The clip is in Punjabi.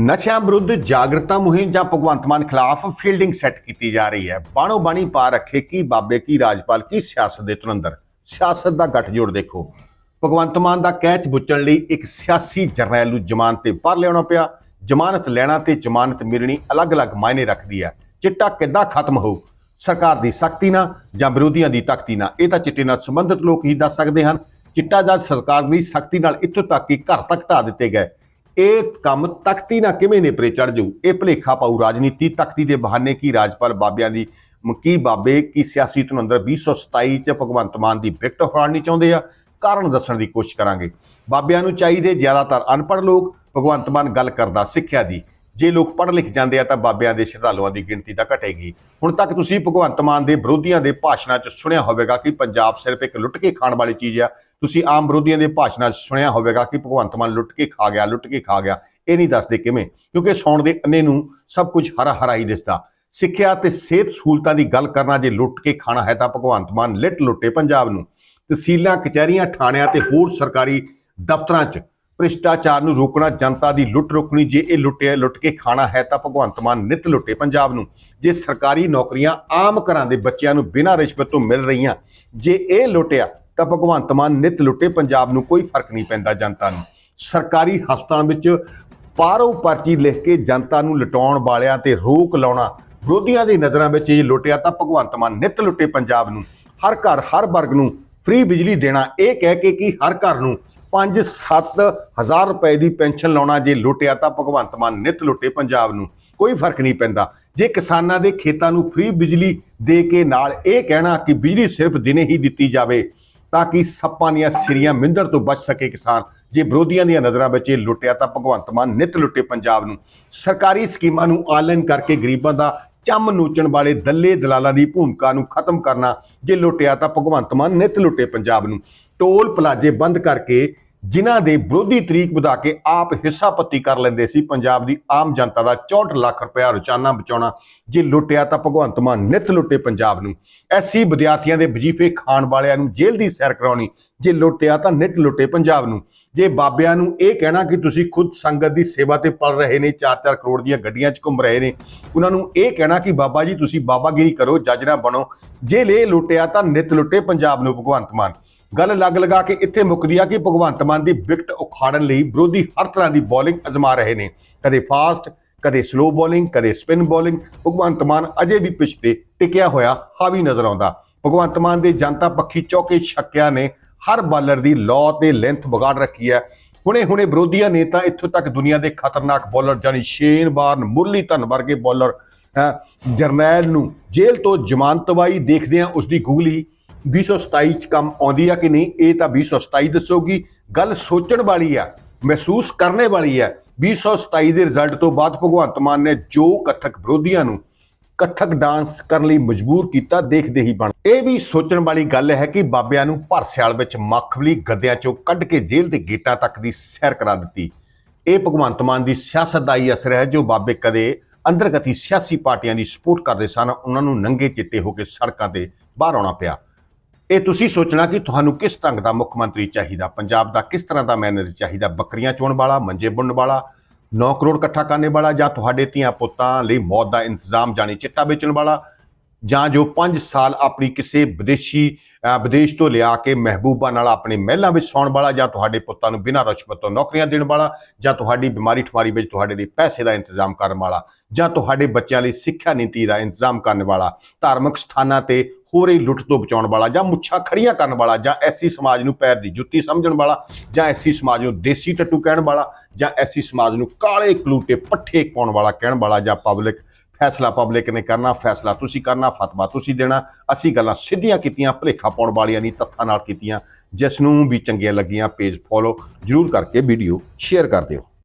ਨਸ਼ਿਆਂ ਵਿਰੁੱਧ ਜਾਗਰਤਾ ਮੁਹਿੰਮ ਜਾਂ ਭਗਵੰਤ ਮਾਨ ਖਿਲਾਫ ਫੀਲਡਿੰਗ ਸੈੱਟ ਕੀਤੀ ਜਾ ਰਹੀ ਹੈ। ਬਾਣੋ ਬਾਣੀ ਪਾ ਰੱਖੇ ਕੀ ਬਾਬੇ, ਕੀ ਰਾਜਪਾਲ, ਕੀ ਸਿਆਸਤ ਦੇ ਤੁਰੰਦਰ ਸਿਆਸਤ ਦਾ ਗੱਠਜੋੜ ਦੇਖੋ। ਭਗਵੰਤ ਮਾਨ ਦਾ ਕੈਚ ਬੁੱਚਣ ਲਈ ਇੱਕ ਸਿਆਸੀ ਜਰਨੈਲ ਨੂੰ ਜ਼ਮਾਨਤ ਤੇ ਬਾਹਰ ਲਿਆਉਣਾ ਪਿਆ। ਜ਼ਮਾਨਤ ਲੈਣਾ ਤੇ ਜ਼ਮਾਨਤ ਮਿਲਣੀ ਅਲੱਗ-ਅਲੱਗ ਮਾਇਨੇ ਰੱਖਦੀ ਹੈ। ਚਿੱਟਾ ਕਿੱਦਾਂ ਖਤਮ ਹੋਊ? ਸਰਕਾਰ ਦੀ ਸਖਤੀ ਨਾਲ ਜਾਂ ਵਿਰੋਧੀਆਂ ਦੀ ਤਖਤੀ ਨਾਲ? ਇਹ ਤਾਂ ਚਿੱਟੇ ਨਾਲ ਸੰਬੰਧਿਤ ਲੋਕ ਹੀ ਦੱਸ ਸਕਦੇ ਹਨ। ਚਿੱਟਾ ਜਦ ਸਰਕਾਰ ਦੀ ਸਖਤੀ ਨਾਲ ਇੱਥੋਂ ਤੱਕ ਕਿ ਘਰ ਤੱਕ ਢਾ ਦਿੱਤੇ ਗਏ। ਇਹ ਕੰਮ ਤਖਤੀ ਨਾਲ ਕਿਵੇਂ ਨੇਪਰੇ ਚੜ ਜਾਊ? ਇਹ ਭਲੇਖਾ ਪਾਊ ਰਾਜਨੀਤੀ ਤਖਤੀ ਦੇ ਬਹਾਨੇ ਕੀ? ਰਾਜਪਾਲ ਬਾਬਿਆਂ ਦੀ ਮ- ਕੀ ਬਾਬੇ, ਕੀ ਸਿਆਸੀ ਧੁਨੰਦਰ 2027 ਚ ਭਗਵੰਤ ਮਾਨ ਦੀ ਵਿਕਟ ਫੜਨੀ ਚਾਹੁੰਦੇ ਆ? ਕਾਰਨ ਦੱਸਣ ਦੀ ਕੋਸ਼ਿਸ਼ ਕਰਾਂਗੇ। ਬਾਬਿਆਂ ਨੂੰ ਚਾਹੀਦੇ ਜ਼ਿਆਦਾਤਰ ਅਨਪੜ੍ਹ ਲੋਕ, ਭਗਵੰਤ ਮਾਨ ਗੱਲ ਕਰਦਾ ਸਿੱਖਿਆ ਦੀ। ਜੇ ਲੋਕ ਪੜ੍ਹ ਲਿਖ ਜਾਂਦੇ ਆ ਤਾਂ ਬਾਬਿਆਂ ਦੇ ਸ਼ਰਧਾਲੂਆਂ ਦੀ ਗਿਣਤੀ ਤਾਂ ਘਟੇਗੀ। ਹੁਣ ਤੱਕ ਤੁਸੀਂ ਭਗਵੰਤ ਮਾਨ ਦੇ ਵਿਰੋਧੀਆਂ ਦੇ ਭਾਸ਼ਣਾਂ 'ਚ ਸੁਣਿਆ ਹੋਵੇਗਾ ਕਿ ਪੰਜਾਬ ਸਿਰਫ ਇੱਕ ਲੁੱਟ ਕੇ ਖਾਣ ਵਾਲੀ ਚੀਜ਼ ਆ। ਤੁਸੀਂ ਆਮ ਵਿਰੋਧੀਆਂ ਦੇ ਭਾਸ਼ਣਾਂ 'ਚ ਸੁਣਿਆ ਹੋਵੇਗਾ ਕਿ ਭਗਵੰਤ ਮਾਨ ਲੁੱਟ ਕੇ ਖਾ ਗਿਆ, ਲੁੱਟ ਕੇ ਖਾ ਗਿਆ, ਇਹ ਨਹੀਂ ਦੱਸਦੇ ਕਿਵੇਂ? ਕਿਉਂਕਿ ਸੌਣ ਦੇ ਅੰਨੇ ਨੂੰ ਸਭ ਕੁਝ ਹਰਾ ਹਰਾ ਹੀ ਦਿਸਦਾ। ਸਿੱਖਿਆ ਤੇ ਸਿਹਤ ਸਹੂਲਤਾਂ ਦੀ ਗੱਲ ਕਰਨਾ ਜੇ ਲੁੱਟ ਕੇ ਖਾਣਾ ਹੈ ਤਾਂ ਭਗਵੰਤ ਮਾਨ ਲਿਟ ਲੁੱਟੇ ਪੰਜਾਬ ਨੂੰ। ਤਹਿਸੀਲਾਂ, ਕਚਹਿਰੀਆਂ, ਥਾਣਿਆਂ ਤੇ ਹੋਰ ਸਰਕਾਰੀ ਦਫ਼ਤਰਾਂ 'ਚ ਭ੍ਰਿਸ਼ਟਾਚਾਰ ਨੂੰ ਰੋਕਣਾ, ਜਨਤਾ ਦੀ ਲੁੱਟ ਰੋਕਣੀ, ਜੇ ਇਹ ਲੁੱਟਿਆ, ਲੁੱਟ ਕੇ ਖਾਣਾ ਹੈ ਤਾਂ ਭਗਵੰਤ ਮਾਨ ਨਿਤ ਲੁੱਟੇ ਪੰਜਾਬ ਨੂੰ। ਜੇ ਸਰਕਾਰੀ ਨੌਕਰੀਆਂ ਆਮ ਘਰਾਂ ਦੇ ਬੱਚਿਆਂ ਨੂੰ ਬਿਨਾਂ ਰਿਸ਼ਵਤ ਤੋਂ ਮਿਲ ਰਹੀਆਂ, ਜੇ ਇਹ ਲੁੱਟਿਆ ਤਾਂ ਭਗਵੰਤ ਮਾਨ ਨਿਤ ਲੁੱਟੇ, ਪੰਜਾਬ ਨੂੰ ਕੋਈ ਫ਼ਰਕ ਨਹੀਂ ਪੈਂਦਾ ਜਨਤਾ ਨੂੰ। ਸਰਕਾਰੀ ਹਸਪਤਾਲਾਂ ਵਿੱਚ ਪਾਰੋ ਪਰਚੀ ਲਿਖ ਕੇ ਜਨਤਾ ਨੂੰ ਲਟਾਉਣ ਵਾਲਿਆਂ ਤੇ ਰੋਕ ਲਾਉਣਾ, ਵਿਰੋਧੀਆਂ ਦੀ ਨਜ਼ਰਾਂ ਵਿੱਚ ਇਹ ਲੁੱਟਿਆ ਤਾਂ ਭਗਵੰਤ ਮਾਨ ਨਿਤ ਲੁੱਟੇ ਪੰਜਾਬ ਨੂੰ। ਹਰ ਘਰ, ਹਰ ਵਰਗ ਨੂੰ ਫ੍ਰੀ ਬਿਜਲੀ ਦੇਣਾ, ਇਹ ਕਹਿ ਕੇ ਕਿ ਹਰ ਘਰ ਨੂੰ 5-7 ਹਜ਼ਾਰ ਰੁਪਏ ਦੀ ਪੈਨਸ਼ਨ ਲਾਉਣਾ ਜੇ ਲੁੱਟਿਆ ਤਾਂ ਭਗਵੰਤ ਮਾਨ ਨਿਤ ਲੁੱਟੇ ਪੰਜਾਬ ਨੂੰ। ਕੋਈ ਫ਼ਰਕ ਨਹੀਂ ਪੈਂਦਾ। ਜੇ ਕਿਸਾਨਾਂ ਦੇ ਖੇਤਾਂ ਨੂੰ ਫ੍ਰੀ ਬਿਜਲੀ ਦੇ ਕੇ ਨਾਲ ਇਹ ਕਹਿਣਾ ਕਿ ਬਿਜਲੀ ਸਿਰਫ ਦਿਨੇ ਹੀ ਦਿੱਤੀ ਜਾਵੇ ਤਾਂ ਕਿ ਸੱਪਾਂ ਦੀਆਂ ਸਿਰੀਆਂ ਮਿੰਦਰ ਤੋਂ ਬਚ ਸਕੇ ਕਿਸਾਨ। ਜੇ ਵਿਰੋਧੀਆਂ ਦੀਆਂ ਨਜ਼ਰਾਂ ਵਿੱਚ ਇਹ ਲੁੱਟਿਆ ਤਾਂ ਭਗਵੰਤ ਮਾਨ ਨਿਤ ਲੁੱਟੇ ਪੰਜਾਬ ਨੂੰ। ਸਰਕਾਰੀ ਸਕੀਮਾਂ ਨੂੰ ਆਨਲਾਈਨ ਕਰਕੇ ਗਰੀਬਾਂ ਦਾ ਚੰਮ ਨੋਚਣ ਵਾਲੇ ਦੱਲੇ ਦਲਾਲਾਂ ਦੀ ਭੂਮਿਕਾ ਨੂੰ ਖਤਮ ਕਰਨਾ ਜੇ ਲੁੱਟਿਆ ਤਾਂ ਭਗਵੰਤ ਮਾਨ ਨਿਤ ਲੁੱਟੇ ਪੰਜਾਬ ਨੂੰ। ਟੋਲ ਪਲਾਜੇ ਬੰਦ ਕਰਕੇ ਜਿਨ੍ਹਾਂ ਦੇ ਵਿਰੋਧੀ ਤਰੀਕ ਵਧਾ ਕੇ ਆਪ ਹਿੱਸਾ ਪੱਤੀ ਕਰ ਲੈਂਦੇ ਸੀ, ਪੰਜਾਬ ਦੀ ਆਮ ਜਨਤਾ ਦਾ 64 ਲੱਖ ਰੁਪਇਆ ਰੋਜ਼ਾਨਾ ਬਚਾਉਣਾ, ਜੇ ਲੁੱਟਿਆ ਤਾਂ ਭਗਵੰਤ ਮਾਨ ਨਿਤ ਲੁੱਟੇ ਪੰਜਾਬ ਨੂੰ। ਐਸੀ ਵਿਦਿਆਰਥੀਆਂ ਦੇ ਵਜੀਫੇ ਖਾਣ ਵਾਲਿਆਂ ਨੂੰ ਜੇਲ੍ਹ ਦੀ ਸੈਰ ਕਰਾਉਣੀ, ਜੇ ਲੁੱਟਿਆ ਤਾਂ ਨਿਤ ਲੁੱਟੇ ਪੰਜਾਬ ਨੂੰ। ਜੇ ਬਾਬਿਆਂ ਨੂੰ ਇਹ ਕਹਿਣਾ ਕਿ ਤੁਸੀਂ ਖੁਦ ਸੰਗਤ ਦੀ ਸੇਵਾ ਤੇ ਪੜ ਰਹੇ ਨੇ 4-4 ਕਰੋੜ ਦੀਆਂ ਗੱਡੀਆਂ 'ਚ ਘੁੰਮ ਰਹੇ ਨੇ, ਉਹਨਾਂ ਨੂੰ ਇਹ ਕਹਿਣਾ ਕਿ ਬਾਬਾ ਜੀ ਤੁਸੀਂ ਬਾਬਾਗਿਰੀ ਕਰੋ, ਜੱਜ ਨਾ ਬਣੋ। ਜੇ ਲੈ ਲੁੱਟਿਆ ਤਾਂ ਨਿਤ ਲੁੱਟੇ ਪੰਜਾਬ ਨੂੰ, ਭਗਵੰਤ ਮਾਨ। ਗੱਲ ਲੱਗ ਲਗਾ ਕੇ ਇੱਥੇ ਮੁੱਕਦੀ ਆ ਕਿ ਭਗਵੰਤ ਮਾਨ ਦੀ ਵਿਕਟ ਉਖਾੜਨ ਲਈ ਵਿਰੋਧੀ ਹਰ ਤਰ੍ਹਾਂ ਦੀ ਬੋਲਿੰਗ ਅਜ਼ਮਾ ਰਹੇ ਨੇ। ਕਦੇ ਫਾਸਟ ਕਦੇ ਸਲੋ ਬੋਲਿੰਗ ਕਦੇ ਸਪਿਨ ਬੋਲਿੰਗ ਭਗਵੰਤ ਮਾਨ ਅਜੇ ਵੀ ਪਿੱਛ ਤੇ ਟਿਕਿਆ ਹੋਇਆ ਹਾਵੀ ਨਜ਼ਰ ਆਉਂਦਾ। ਭਗਵੰਤ ਮਾਨ ਦੇ ਜਨਤਾ ਪੱਖੀ ਚੌਕੇ ਛੱਕਿਆਂ ਨੇ, ਹਰ ਬਾਲਰ ਦੀ ਲੌ ਤੇ ਲੈਂਥ ਵਿਗਾੜ ਰੱਖੀ ਹੈ। ਹੁਣੇ ਹੁਣੇ ਵਿਰੋਧੀਆਂ ਨੇ ਤਾਂ ਇੱਥੋਂ ਤੱਕ ਦੁਨੀਆ ਦੇ ਖਤਰਨਾਕ ਬੋਲਰ ਜਾਨੀ ਸ਼ੇਨ ਬਾਰਨ ਮੁਰਲੀ ਧਨ ਵਰਗੇ ਬੋਲਰ ਜਰਨੈਲ ਨੂੰ ਜੇਲ੍ਹ ਤੋਂ ਜ਼ਮਾਨਤ ਵਾਈ ਦੇਖਦਿਆਂ ਆ ਉਸ ਦੀ ਗੂਗਲੀ 2027 ਚ ਕੰਮ ਆਉਂਦੀ ਆ ਕਿ ਨਹੀਂ, ਇਹ ਤਾਂ 2027 ਦੱਸੋਗੀ। ਗੱਲ ਸੋਚਣ ਵਾਲੀ ਆ, ਮਹਿਸੂਸ ਕਰਨੇ ਵਾਲੀ ਆ 2027 ਦੇ ਰਿਜ਼ਲਟ ਤੋਂ ਬਾਅਦ ਭਗਵੰਤ ਮਾਨ ਨੇ ਜੋ ਕਥਕ ਵਿਰੋਧੀਆਂ ਨੂੰ ਕਥਕ ਡਾਂਸ ਕਰਨ ਲਈ ਮਜਬੂਰ ਕੀਤਾ, ਦੇਖਦੇ ਹੀ ਬਣ। ਇਹ ਵੀ ਸੋਚਣ ਵਾਲੀ ਗੱਲ ਹੈ ਕਿ ਬਾਬਿਆਂ ਨੂੰ ਭਰਸਿਆਲ ਵਿੱਚ ਮੱਖਵਲੀ ਗੱਦਿਆਂ ਚੋਂ ਕੱਢ ਕੇ ਜੇਲ੍ਹ ਦੇ ਗੇਟਾਂ ਤੱਕ ਦੀ ਸੈਰ ਕਰਾ ਦਿੱਤੀ। ਇਹ ਭਗਵੰਤ ਮਾਨ ਦੀ ਸਿਆਸਤ ਦਾ ਹੀ ਅਸਰ ਹੈ, ਜੋ ਬਾਬੇ ਕਦੇ ਅੰਦਰਗਤੀ ਸਿਆਸੀ ਪਾਰਟੀਆਂ ਦੀ ਸਪੋਰਟ ਕਰਦੇ ਸਨ, ਉਹਨਾਂ ਨੂੰ ਨੰਗੇ ਚਿੱਟੇ ਹੋ ਕੇ ਸੜਕਾਂ ਤੇ ਬਾਹਰ ਆਉਣਾ ਪਿਆ। ਇਹ ਤੁਸੀਂ ਸੋਚਣਾ ਕਿ ਤੁਹਾਨੂੰ ਕਿਸ ਢੰਗ ਦਾ ਮੁੱਖ ਮੰਤਰੀ ਚਾਹੀਦਾ? ਪੰਜਾਬ ਦਾ ਕਿਸ ਤਰ੍ਹਾਂ ਦਾ ਮੈਨੇਜਰ ਚਾਹੀਦਾ? ਬੱਕਰੀਆਂ ਚੋਣ ਵਾਲਾ, ਮੰਜੇ ਬੁਣਨ ਵਾਲਾ 9 ਕਰੋੜ ਇਕੱਠਾ ਕਰਨੇ ਵਾਲਾ ਜਾਂ ਤੁਹਾਡੇ ਧੀਆਂ ਪੁੱਤਾਂ ਲਈ ਮੌਤ ਦਾ ਇੰਤਜ਼ਾਮ ਜਾਣੀ ਚਿੱਟਾ ਵੇਚਣ ਵਾਲਾ? ਜਾਂ ਜੋ 5 ਸਾਲ ਆਪਣੀ ਕਿਸੇ ਵਿਦੇਸ਼ੀ ਵਿਦੇਸ਼ ਤੋਂ ਲਿਆ ਕੇ ਮਹਿਬੂਬਾ ਨਾਲ ਆਪਣੇ ਮਹਿਲਾਂ ਵਿੱਚ ਸੌਣ ਵਾਲਾ ਜਾਂ ਤੁਹਾਡੇ ਪੁੱਤਾਂ ਨੂੰ ਬਿਨਾਂ ਰਿਸ਼ਵਤ ਤੋਂ ਨੌਕਰੀਆਂ ਦੇਣ ਵਾਲਾ ਜਾਂ ਤੁਹਾਡੀ ਬਿਮਾਰੀ ਠਮਾਰੀ ਵਿੱਚ ਤੁਹਾਡੇ ਲਈ ਪੈਸੇ ਦਾ ਇੰਤਜ਼ਾਮ ਕਰਨ ਵਾਲਾ ਜਾਂ ਤੁਹਾਡੇ ਬੱਚਿਆਂ ਲਈ ਸਿੱਖਿਆ ਨੀਤੀ ਦਾ ਇੰਤਜ਼ਾਮ ਕਰਨ ਵਾਲਾ? ਧਾਰਮਿਕ ਸਥਾਨਾਂ ਤੇ ਹੋ ਰਹੀ ਲੁੱਟ ਤੋਂ ਬਚਾਉਣ ਵਾਲਾ ਜਾਂ ਮੁੱਛਾਂ ਖੜੀਆਂ ਕਰਨ ਵਾਲਾ ਜਾਂ ਐਸੀ ਸਮਾਜ ਨੂੰ ਪੈਰ ਦੀ ਜੁੱਤੀ ਸਮਝਣ ਵਾਲਾ ਜਾਂ ਐਸੀ ਸਮਾਜ ਨੂੰ ਦੇਸੀ ਟੱਟੂ ਕਹਿਣ ਵਾਲਾ ਜਾਂ ਐਸੀ ਸਮਾਜ ਨੂੰ ਕਾਲੇ ਕਲੂਟੇ ਪੱਠੇ ਪਾਉਣ ਵਾਲਾ ਕਹਿਣ ਵਾਲਾ ਜਾਂ ਪਬਲਿਕ ਫੈਸਲਾ ਪਬਲਿਕ ਨੇ ਕਰਨਾ, ਫੈਸਲਾ ਤੁਸੀਂ ਕਰਨਾ, ਫਤਵਾ ਤੁਸੀਂ ਦੇਣਾ। ਅਸੀਂ ਗੱਲਾਂ ਸਿੱਧੀਆਂ ਕੀਤੀਆਂ, ਭਲੇਖਾ ਪਾਉਣ ਵਾਲੀਆਂ ਨਹੀਂ, ਤੱਥਾਂ ਨਾਲ ਕੀਤੀਆਂ। ਜਿਸ ਨੂੰ ਵੀ ਚੰਗੀਆਂ ਲੱਗੀਆਂ ਪੇਜ ਫੋਲੋ ਜਰੂਰ ਕਰਕੇ ਵੀਡੀਓ ਸ਼ੇਅਰ ਕਰ ਦਿਓ।